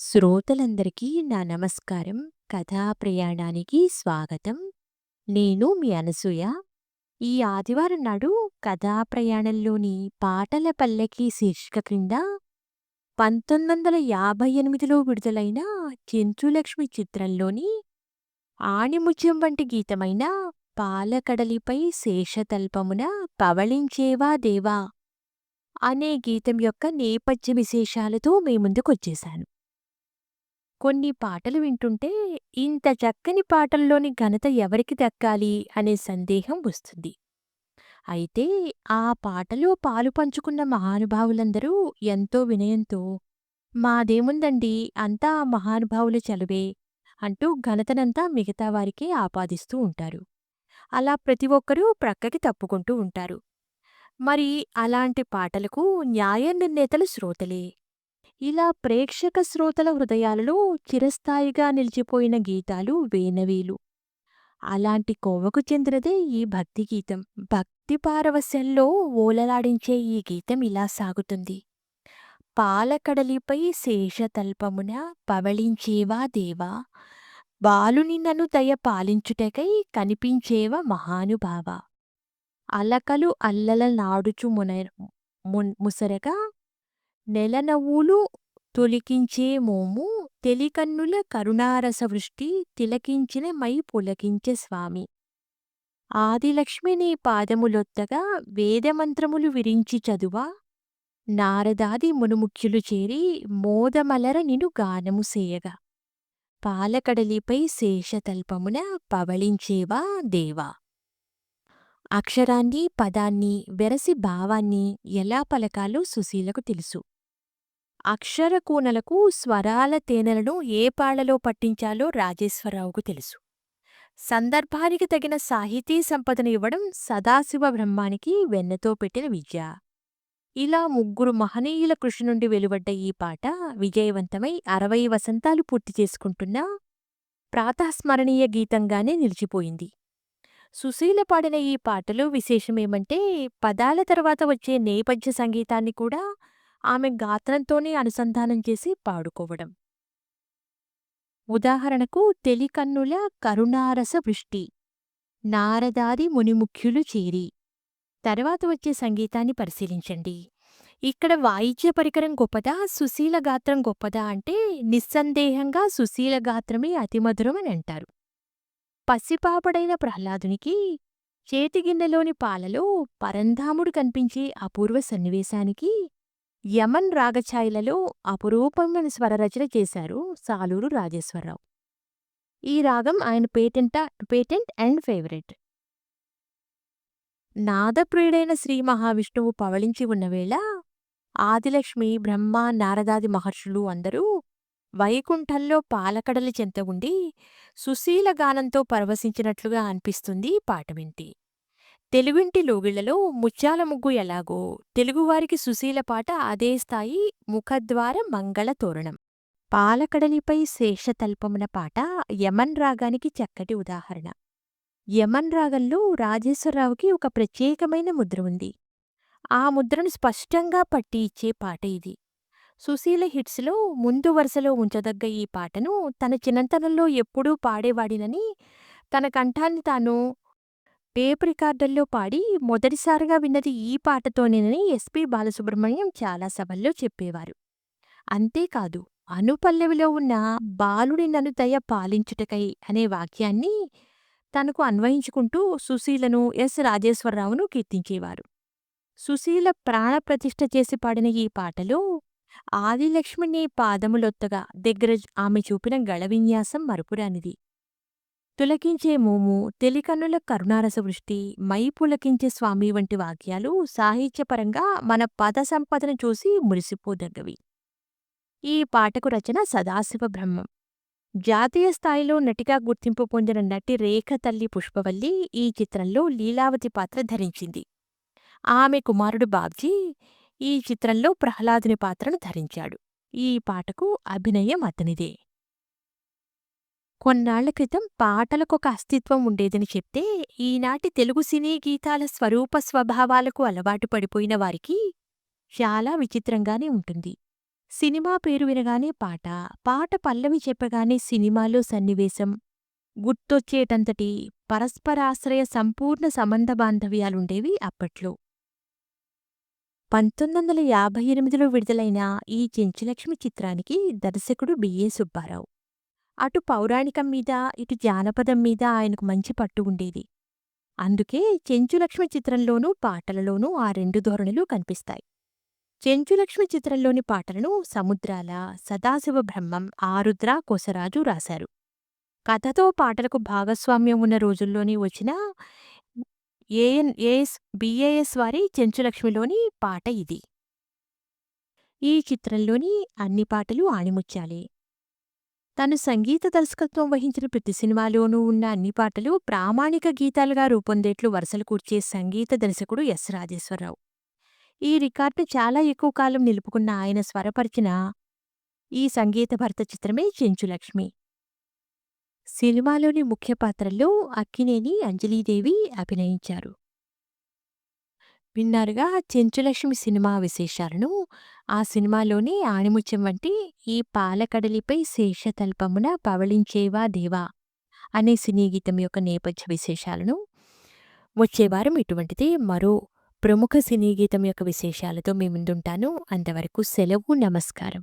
శ్రోతలందరికీ నా నమస్కారం. కథా ప్రయాణానికి స్వాగతం. నేను మీ అనసూయ. ఈ ఆదివారం నాడు కథా ప్రయాణంలోని పాటల పల్లకి శీర్షిక క్రింద 1958లో విడుదలైన 'చెంచులక్ష్మి' చిత్రంలోని ఆణిముత్యం వంటి గీతమైన 'పాలకడలిపై శేషతల్పమున పవళించేవా దేవా' అనే గీతం యొక్క నేపథ్య విశేషాలతో మీ ముందుకొచ్చేశాను. కొన్ని పాటలు వింటుంటే ఇంత చక్కని పాటల్లోని ఘనత ఎవరికి దక్కాలి అనే సందేహం వస్తుంది. అయితే ఆ పాటలో పాలు పంచుకున్న మహానుభావులందరూ ఎంతో వినయంతో మాదేముందండి అంతా మహానుభావుల చలువే అంటూ ఘనతనంతా మిగతా వారికే ఆపాదిస్తూ ఉంటారు. అలా ప్రతి ఒక్కరూ ప్రక్కకి తప్పుకుంటూ ఉంటారు. మరి అలాంటి పాటలకు న్యాయ నిర్ణేతలు శ్రోతలే. ఇలా ప్రేక్షక శ్రోతల హృదయాలలో చిరస్థాయిగా నిలిచిపోయిన గీతాలు వేనవేలు. అలాంటి కోవకు చెందినదే ఈ భక్తి గీతం. భక్తి పారవశ్యంలో ఓలలాడించే ఈ గీతం ఇలా సాగుతుంది. పాలకడలిపై శేషతల్పమున పవళించేవా దేవా బాలుని నను దయ పాలించుటకై కనిపించేవ మహానుభావ అలకలు అల్లల నాడుచు మున మున్ ముసరగా నెలనవ్వులు తొలికించే మోము తెలికన్నుల కరుణారసవృష్టి తిలకించిన మై పులకించే స్వామి. ఆదిలక్ష్మి నీ పాదములొత్తగా వేదమంత్రములు విరించి చదువా నారదాది మునుముఖ్యులు చేరి మోదమలర నిను గానము సేయగా. పాలకడలిపై శేషతల్పమున పవళించేవా దేవా? అక్షరాన్ని పదాన్ని వెరసి భావాన్ని ఎలా పలకాలో సుశీలకు తెలుసు. అక్షర కూనలకు స్వరాల తేనెలను ఏ పాళ్ళలో పట్టించాలో రాజేశ్వరరావుకు తెలుసు. సందర్భానికి తగిన సాహితీ సంపదను ఇవ్వడం సదాశివ బ్రహ్మానికి వెన్నతో పెట్టిన విద్య. ఇలా ముగ్గురు మహనీయుల కృషి నుండి వెలువడ్డ ఈ పాట విజయవంతమై అరవై వసంతాలు పూర్తి చేసుకుంటున్న ప్రాతస్మరణీయ గీతంగానే నిలిచిపోయింది. సుశీల పాడిన ఈ పాటలో విశేషమేమంటే పదాల తర్వాత వచ్చే నేపథ్య సంగీతాన్ని కూడా ఆమె గాత్రంతోనే అనుసంధానం చేసి పాడుకోవడం. ఉదాహరణకు తెలికన్నుల కరుణారస వృష్టి నారదాది మునిముఖ్యులు చేరి తర్వాత వచ్చే సంగీతాన్ని పరిశీలించండి. ఇక్కడ వాయిద్య పరికరం గొప్పదా సుశీల గాత్రం గొప్పదా అంటే నిస్సందేహంగా సుశీల గాత్రమే అతిమధురం అని అంటారు. పసిపాపడైన ప్రహ్లాదునికి చేతిగిన్నెలోని పాలలో పరంధాముడు కనిపించే అపూర్వ సన్నివేశానికి యమన్ రాగఛాయలలో అపురూపమైన స్వరరచన చేశారు సాలూరు రాజేశ్వరరావు. ఈ రాగం ఆయన పేటెంట పేటెంట్ అండ్ ఫేవరెట్. నాదప్రియుడైన శ్రీ మహావిష్ణువు పవళించి ఉన్నవేళ ఆదిలక్ష్మి, బ్రహ్మ, నారదాది మహర్షులు అందరూ వైకుంఠంలో పాలకడలి చెంత ఉండి సుశీల గానంతో పరవశించినట్లుగా అనిపిస్తుంది పాట వింటి తెలుగింటి లోగిళ్ళలో ముత్యాల ముగ్గు ఎలాగో తెలుగువారికి సుశీల పాట అదే స్థాయి ముఖద్వార మంగళ తోరణం. పాలకడలిపై శేషతల్పమున పాట యమన్ రాగానికి చక్కటి ఉదాహరణ. యమన్ రాగంలో రాజేశ్వరరావుకి ఒక ప్రత్యేకమైన ముద్ర ఉంది. ఆ ముద్రను స్పష్టంగా పట్టి ఇచ్చే పాట ఇది. సుశీల హిట్స్లో ముందు వరుసలో ఉంచదగ్గ ఈ పాటను తన చిన్నతనంలో ఎప్పుడూ పాడేవాడినని తన కంఠాన్ని తాను టేప్ రికార్డర్లో పాడి మొదటిసారిగా విన్నది ఈ పాటతోనేనని ఎస్పి బాలసుబ్రహ్మణ్యం చాలా సభల్లో చెప్పేవారు. అంతేకాదు అనుపల్లవిలో ఉన్న బాలుడి నను దయ పాలించుటకై అనే వాక్యాన్ని తనకు అన్వయించుకుంటూ సుశీలను ఎస్ రాజేశ్వరరావును కీర్తించేవారు. సుశీల ప్రాణప్రతిష్ఠ చేసి పాడిన ఈ పాటలో ఆదిలక్ష్మిని పాదములొత్తగా దగ్గర ఆమె చూపిన గళ విన్యాసం మరుపురానిది. తులకించే మోము తెలికన్నుల కరుణారస వృష్టి మై పులకించే స్వామి వంటి వాక్యాలు సాహిత్యపరంగా మన పద సంపదను చూసి మురిసిపోదగ్గవి. ఈ పాటకు రచన సదాశివ బ్రహ్మం. జాతీయ స్థాయిలో నటిగా గుర్తింపు పొందిన నటి రేఖ తల్లి పుష్పవల్లి ఈ చిత్రంలో లీలావతి పాత్ర ధరించింది. ఆమె కుమారుడు బాబ్జీ ఈ చిత్రంలో ప్రహ్లాదుని పాత్రను ధరించాడు. ఈ పాటకు అభినయం అతనిదే. కొన్నాళ్ళ క్రితం పాటలకు ఒక అస్తిత్వం ఉండేదని చెప్తే ఈనాటి తెలుగు సినీ గీతాల స్వరూప స్వభావాలకు అలవాటు పడిపోయిన వారికి చాలా విచిత్రంగానే ఉంటుంది. సినిమా పేరు వినగానే పాట, పాట పల్లవి చెప్పగానే సినిమాలో సన్నివేశం గుర్తొచ్చేటంతటి పరస్పరాశ్రయ సంపూర్ణ సంబంధ బాంధవ్యాలుండేవి అప్పట్లో. 1958లో విడుదలైన ఈ చెంచులక్ష్మి చిత్రానికి దర్శకుడు బిఏ సుబ్బారావు. అటు పౌరాణికం మీద, ఇటు జానపదం మీద ఆయనకు మంచి పట్టు ఉండేది. అందుకే చెంచులక్ష్మి చిత్రంలోనూ, పాటలలోనూ ఆ రెండు ధోరణులు కనిపిస్తాయి. చెంచులక్ష్మి చిత్రంలోని పాటలను సముద్రాల, సదాశివ బ్రహ్మం, ఆరుద్ర కొసరాజు రాశారు. కథతో పాటలకు భాగస్వామ్యం ఉన్న రోజుల్లోనే వచ్చిన ఏఎన్ ఏఎస్ బిఏఎస్ వారి చెంచులక్ష్మిలోని పాట ఇది. ఈ చిత్రంలోని అన్ని పాటలు ఆణిముత్యాలే. తను సంగీత దర్శకత్వం వహించిన ప్రతి సినిమాలోనూ ఉన్న అన్ని పాటలు ప్రామాణిక గీతాలుగా రూపొందేట్లు వరుసలు కూర్చే సంగీత దర్శకుడు ఎస్. రాజేశ్వరరావు. ఈ రికార్డు చాలా ఎక్కువ కాలం నిలుపుకున్న ఆయన స్వరపరిచిన ఈ సంగీత భర్త చిత్రమే చెంచులక్ష్మి. సినిమాలోని ముఖ్య పాత్రల్లో అక్కినేని, అంజలీదేవి అభినయించారు. విన్నారుగా చెంచులక్ష్మి సినిమా విశేషాలను. ఆ సినిమాలోని ఆణిముత్యం వంటి ఈ పాలకడలిపై శేషతల్పమున పవళించేవా దేవా అనే సినీ గీతం యొక్క నేపథ్య విశేషాలను వచ్చే వారం ఇటువంటిదే మరో ప్రముఖ సినీ గీతం యొక్క విశేషాలతో మీ ముందుంటాను. అంతవరకు సెలవు. నమస్కారం.